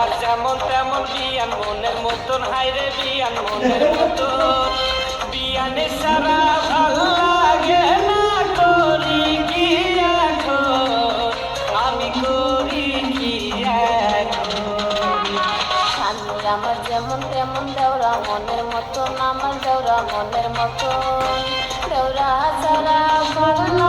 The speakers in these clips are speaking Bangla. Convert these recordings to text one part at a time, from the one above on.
আমার যেমন তেমন বিয়ান, মনের মতন হাইরে বিয়ান, মনের মতন। বিয়ানে সারা ভালো লাগে না করি কি এখন? আমি করি কি এখন? আমার যেমন তেমন দেওরা, মনের মতন আমার দেওরা, মনের মতন। দেওরা ছাড়া ভালো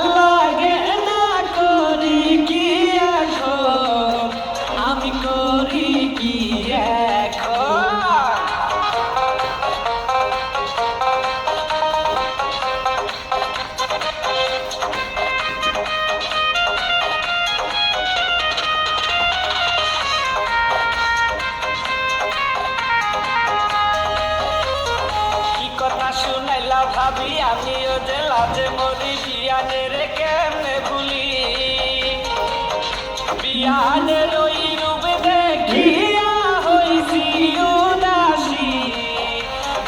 লাজে মরি বিয়ানের কেমনে ভুলি? বিয়ানের ওই রূপ দেখিয়া হইছি উদাসী,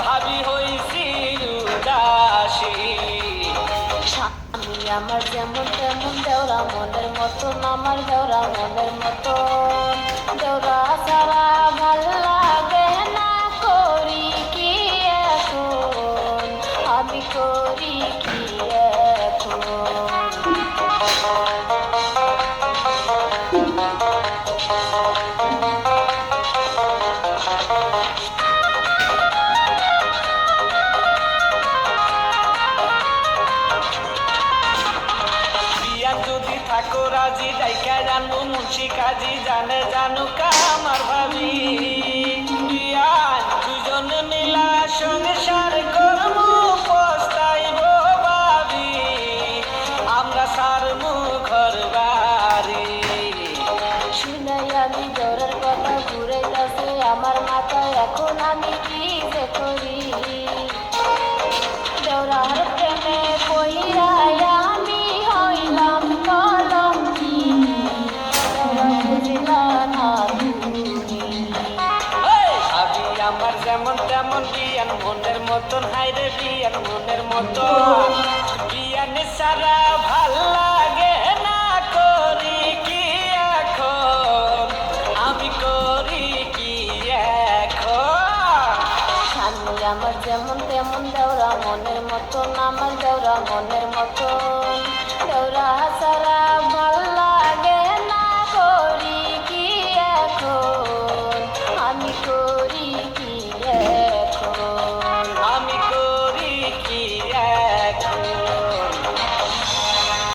ভাবি হইছি উদাসী। স্বামী আমার যেমন তেমন দেওরা, মনের মতন আমার দেওরা, মনের মতন। আমি করি কি এখন বিয়া যদি থাকো রাজি ডাইকা জানব মুন্সি কাজী জানে, জানুক আমার ভাবি। আমার মাথায় এখন আমি কি যে করি? দৌড়ার প্রেমে কইরাই আমি হইলাম কলম কি আমার যেমন তেমন বিয়ান, মনের মতন হাইরে বিয়ান, মনের মতন। বিয়ান সারা ভালো আমার যেমন তেমন দেওরা মনের মতন আমার দেওরা মনের মতন। দেওরা ছাড়া